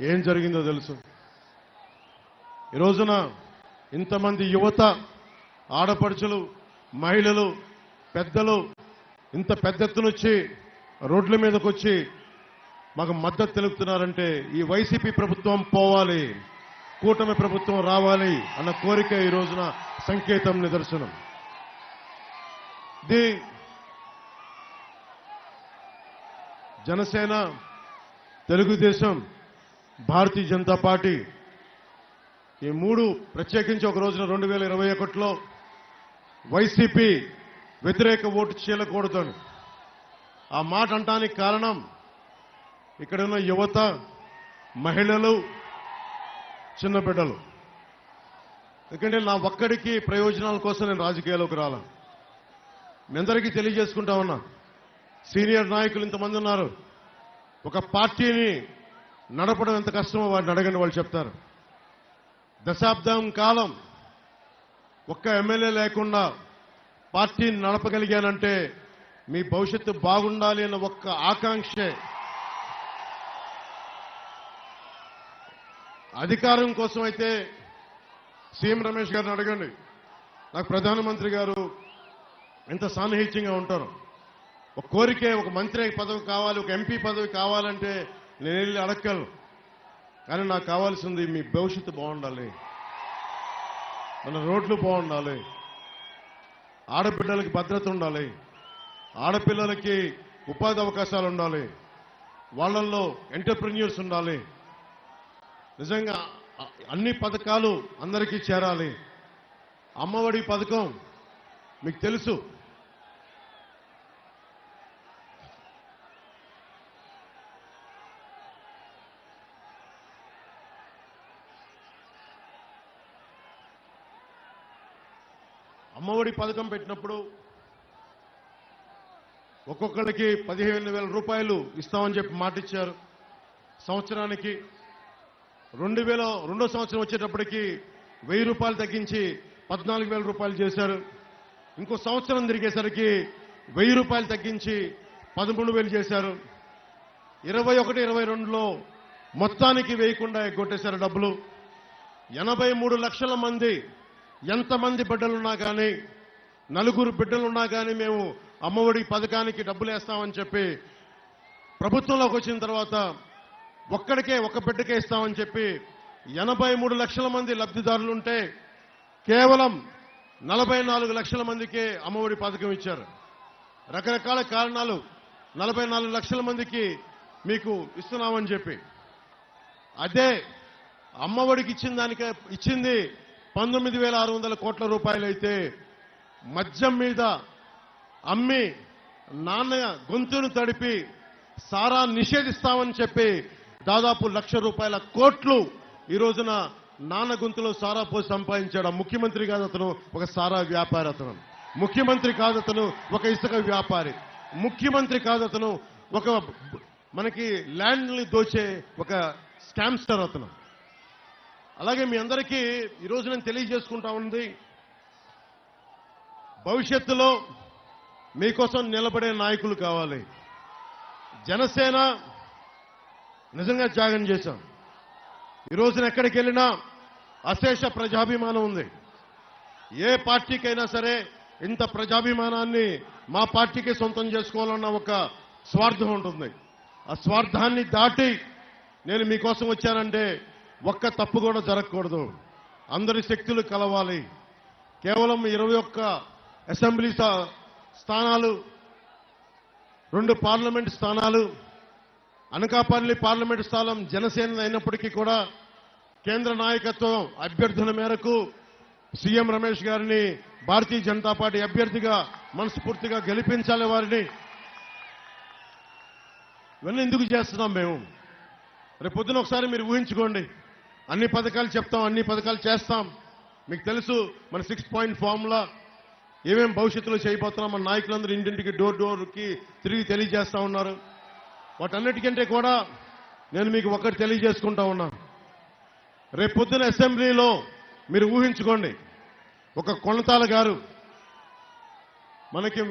ఏం జరిగిందో తెలుసు? ఈ రోజున ఇంతమంది యువత ఆడపడుచులు మహిళలు పెద్దలు ఇంత పెద్ద ఎత్తునొచ్చి రోడ్ల మీదకి వచ్చి మాకు మద్దతు తెలుపుతున్నారంటే ఈ వైసీపీ ప్రభుత్వం పోవాలి కూటమి ప్రభుత్వం రావాలి అన్న కోరిక ఈ రోజున సంకేతం నిదర్శనం. ది జనసేన తెలుగుదేశం భారతీయ జనతా పార్టీ ఈ మూడు ప్రత్యేకించి ఒక రోజున రెండు వేల ఇరవై ఒకటిలో వైసీపీ వ్యతిరేక ఓటు చీలకూడదని. ఆ మాట అంటానికి కారణం ఇక్కడ ఉన్న యువత మహిళలు చిన్న బిడ్డలు. ఎందుకంటే నా ఒక్కడికి ప్రయోజనాల కోసం నేను రాజకీయాల్లోకి రాలను మీ అందరికీ తెలియజేసుకుంటా ఉన్నా. సీనియర్ నాయకులు ఇంతమంది ఉన్నారు. ఒక పార్టీని నడపడం ఎంత కష్టమో వాడిని అడగండి వాళ్ళు చెప్తారు. దశాబ్దం కాలం ఒక్క ఎమ్మెల్యే లేకుండా పార్టీని నడపగలిగానంటే మీ భవిష్యత్తు బాగుండాలి అన్న ఒక్క ఆకాంక్షే. అధికారం కోసం అయితే సీఎం రమేష్ గారిని అడగండి. నాకు ప్రధానమంత్రి గారు ఎంత సాన్నిహిత్యంగా ఉంటారు. ఒక కోరికే ఒక మంత్రి పదవి కావాలి ఒక ఎంపీ పదవి కావాలంటే నేను వెళ్ళి అడగలను కానీ నాకు కావాల్సింది మీ భవిష్యత్తు బాగుండాలి. మన రోడ్లు బాగుండాలి. ఆడబిడ్డలకి భద్రత ఉండాలి. ఆడపిల్లలకి ఉపాధి అవకాశాలు ఉండాలి. వాళ్ళల్లో ఎంటర్ప్రెన్యూర్స్ ఉండాలి. నిజంగా అన్ని పథకాలు అందరికీ చేరాలి. అమ్మఒడి పథకం మీకు తెలుసు. అమ్మఒడి పథకం పెట్టినప్పుడు ఒక్కొక్కరికి పదిహేను వేల రూపాయలు ఇస్తామని చెప్పి మాటిచ్చారు. సంవత్సరానికి రెండు వేల రెండో సంవత్సరం వచ్చేటప్పటికి వెయ్యి రూపాయలు తగ్గించి పద్నాలుగు వేల రూపాయలు చేశారు. ఇంకో సంవత్సరం తిరిగేసరికి వెయ్యి రూపాయలు తగ్గించి పదమూడు వేలు చేశారు. ఇరవై ఒకటి ఇరవై రెండులో మొత్తానికి వేయకుండా ఎగ్గొట్టేశారు డబ్బులు. ఎనభై మూడు లక్షల మంది ఎంతమంది బిడ్డలున్నా కానీ నలుగురు బిడ్డలున్నా కానీ మేము అమ్మఒడి పథకానికి డబ్బులు వేస్తామని చెప్పి ప్రభుత్వంలోకి వచ్చిన తర్వాత ఒక్కడికే ఒక్క బిడ్డకే ఇస్తామని చెప్పి ఎనభై మూడు లక్షల మంది లబ్ధిదారులుంటే కేవలం నలభై నాలుగు లక్షల మందికే అమ్మఒడి పథకం ఇచ్చారు. రకరకాల కారణాలు నలభై నాలుగు లక్షల మందికి మీకు ఇస్తున్నామని చెప్పి. అదే అమ్మఒడికి ఇచ్చిన దానికే ఇచ్చింది పంతొమ్మిది వేల ఆరు వందల కోట్ల రూపాయలు అయితే మద్యం మీద అమ్మి నాన్న గొంతును తడిపి సారా నిషేధిస్తామని చెప్పి దాదాపు లక్ష రూపాయల కోట్లు ఈ రోజున నాన్న గొంతులో సారా పోసి సంపాదించాడు. ముఖ్యమంత్రి కాదు అతను ఒక సారా వ్యాపారి అతను. ముఖ్యమంత్రి కాదు అతను ఒక ఇసుక వ్యాపారి. ముఖ్యమంత్రి కాదు అతను ఒక మనకి ల్యాండ్ని దోచే ఒక స్కామ్స్టర్ అతను. అలాగే మీ అందరికీ ఈరోజు నేను తెలియజేసుకుంటా ఉంది భవిష్యత్తులో మీకోసం నిలబడే నాయకులు కావాలి. జనసేన నిజంగా త్యాగం చేశాం. ఈ రోజున ఎక్కడికి వెళ్ళినా అశేష ప్రజాభిమానం ఉంది. ఏ పార్టీకైనా సరే ఇంత ప్రజాభిమానాన్ని మా పార్టీకి సొంతం చేసుకోవాలన్న ఒక స్వార్థం ఉంటుంది. ఆ స్వార్థాన్ని దాటి నేను మీకోసం వచ్చానంటే ఒక్క తప్పు కూడా జరగకూడదు. అందరి శక్తులు కలవాలి. కేవలం ఇరవై ఒక్క అసెంబ్లీ స్థానాలు రెండు పార్లమెంట్ స్థానాలు అనకాపల్లి పార్లమెంట్ స్థానం జనసేన అయినప్పటికీ కూడా కేంద్ర నాయకత్వం అభ్యర్థుల మేరకు సీఎం రమేష్ గారిని భారతీయ జనతా పార్టీ అభ్యర్థిగా మనస్ఫూర్తిగా గెలిపించాలి వారిని. ఇవన్నీ ఎందుకు చేస్తున్నాం మేము? రేపు పొద్దున ఒకసారి మీరు ఊహించుకోండి. అన్ని పథకాలు చెప్తాం అన్ని పథకాలు చేస్తాం. మీకు తెలుసు మన సిక్స్ పాయింట్ ఫార్ములా ఏమేం భవిష్యత్తులో చేయబోతున్నాం మన నాయకులందరూ ఇంటింటికి డోర్ డోర్కి తిరిగి తెలియజేస్తా ఉన్నారు. వాటన్నిటికంటే కూడా నేను మీకు ఒకటి తెలియజేసుకుంటా ఉన్నాను రేపు పొద్దున అసెంబ్లీలో మీరు ఊహించుకోండి. ఒక కొనతాల గారు మనకి